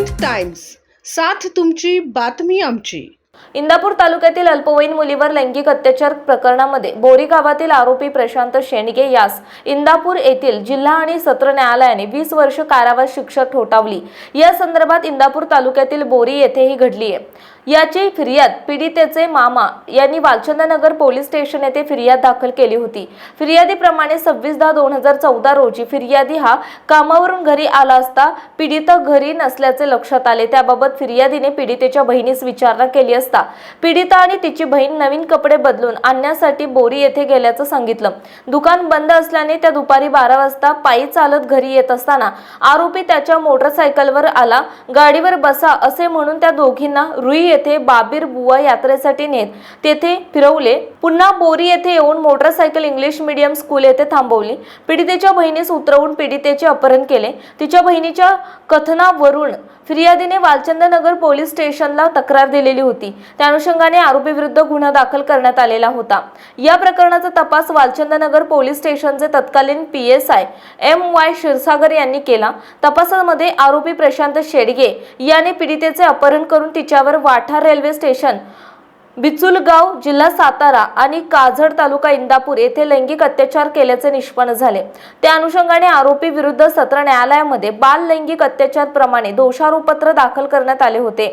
साथ तुमची बातमी आमची. इंदापूर तालुक्यातील अल्पवयीन मुलीवर लैंगिक अत्याचार प्रकरणामध्ये बोरी गावातील आरोपी प्रशांत शेंडगे यास इंदापूर येथील जिल्हा आणि सत्र न्यायालयाने वीस वर्ष कारावास शिक्षा ठोठावली. या संदर्भात इंदापूर तालुक्यातील बोरी येथे ही घडली आहे याची फिर्याद पीडितेचे मामा यांनी वालचंदनगर पोलीस स्टेशन येथे फिर्याद दाखल केली होती. फिर्यादीप्रमाणे सव्वीस दहा दोन हजार चौदा रोजी फिर्यादी हा कामावरून घरी आला असता पीडित घरी नसल्याचे लक्षात आले. त्याबाबत फिर्यादीने पीडितेच्या बहिणीस विचारणा केली असता पीडिता आणि तिची बहीण नवीन कपडे बदलून आणण्यासाठी बोरी येथे गेल्याचं सांगितलं. दुकान बंद असल्याने त्या दुपारी बारा वाजता पायी चालत घरी येत असताना आरोपी त्याच्या मोटरसायकलवर आला. गाडीवर बसा असे म्हणून त्या दोघींना रुई येथे बाबीर बुवा यात्रेसाठी नेत. तेथे फिरवले. पुन्हा बोरी येथे येऊन मोटरसायकल इंग्लिश मीडियम स्कूल येथे थांबवली. पीडितेच्या बहिणीस उतरवून पीडितेचे अपहरण केले. तिच्या बहिणीच्या कथनावरून फिर्यादीने वालचंदनगर पोलीस स्टेशनला तक्रार दिलेली होती. त्या अनुषंगाने आरोपीविरुद्ध गुन्हा दाखल करण्यात आलेला होता. या प्रकरणाचा तपास वालचंदनगर पोलीस स्टेशनचे तत्कालीन P S I M Y Kshirsagar यांनी केला. तपासामध्ये आरोपी प्रशांत शेडगे याने पीडितेचे अपहरण करून तिच्यावर वाढ वाठा रेल्वे स्टेशन बिचुलगाव जिल्हा सातारा आणि काझड तालुका इंदापूर येथे लैंगिक अत्याचार केल्याचे निष्पन्न झाले. त्या अनुषंगाने आरोपी विरुद्ध सत्र न्यायालयामध्ये बाल लैंगिक अत्याचार प्रमाणे दोषारोपत्र दाखल करण्यात आले होते.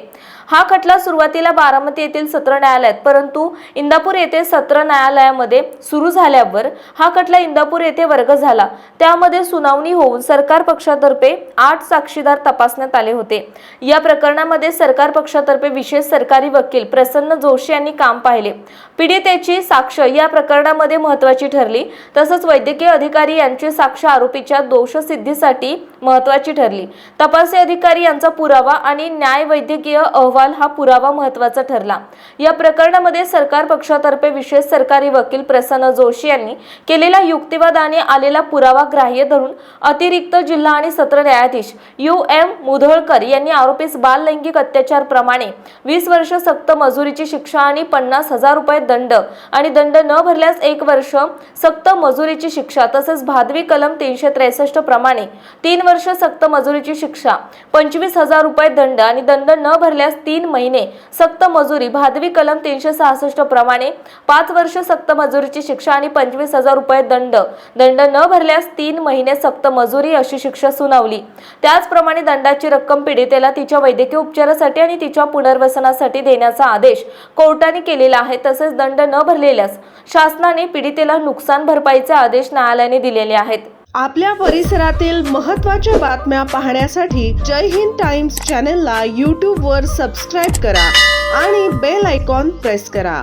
हा खटला सुरुवातीला बारामती येथील सत्र न्यायालयात परंतु इंदापूर येथे सत्र न्यायालयामध्ये सुरू झाल्यावर हा खटला इंदापूर येथे वर्ग झाला. त्यामध्ये सुनावणी होऊन सरकार पक्षातर्फे आठ साक्षीदार तपासण्यात आले होते. या प्रकरणामध्ये सरकार पक्षातर्फे विशेष सरकारी वकील प्रसन्न जोशी त्यांनी काम पाहिले. पीडितेची साक्ष या प्रकरणामध्ये महत्वाची ठरली. तसंच वैद्यकीय अधिकारी यांची साक्ष आरोपीच्या दोषसिद्धीसाठी महत्वाची ठरली. तपासी अधिकारी यांचा पुरावा आणि न्याय वैद्यकीय अहवाल हा पुरावा महत्त्वाचा ठरला. या प्रकरणामध्ये सरकार पक्षातर्फे विशेष सरकारी वकील प्रसन्न जोशी यांनी केलेला युक्तिवाद आणि आलेला पुरावा ग्राह्य धरून अतिरिक्त जिल्हा आणि सत्र न्यायाधीश यू एम मुधोळकर यांनी आरोपीस बाल लैंगिक अत्याचार प्रमाणे वीस वर्ष सक्त मजुरीची शिक्षा आणि पन्नास हजार रुपये दंड. आणि दंड न भरल्यास एक वर्ष सक्त मजुरीची शिक्षा तसेच भादवी कलम तीनशे त्रेसष्ट प्रमाणे तीन वर्ष सक्त मजुरीची शिक्षा पंचवीस हजार रुपये दंड आणि दंड न भरल्यास तीन महिने सक्त मजुरी भादवी कलम तीनशे सहासष्ट प्रमाणे पाच वर्ष सक्त मजुरीची शिक्षा आणि पंचवीस हजार रुपये दंड. दंड न भरल्यास तीन महिने सक्त मजुरी अशी शिक्षा सुनावली. त्याचप्रमाणे दंडाची रक्कम पीडितेला तिच्या वैद्यकीय उपचारासाठी आणि तिच्या पुनर्वसनासाठी देण्याचा आदेश कोर्टाने केलेला आहे तसेच दंड न भरलेल्यास शासनाने पीडितेला नुकसान भरपाईचे आदेश न्यायालयाने दिलेले आहेत. आपल्या परिसरातील महत्त्वाच्या बातम्या पाहण्यासाठी जय हिंद टाइम्स चॅनलला यूट्यूबवर सबस्क्राईब करा आणि बेल आयकॉन प्रेस करा.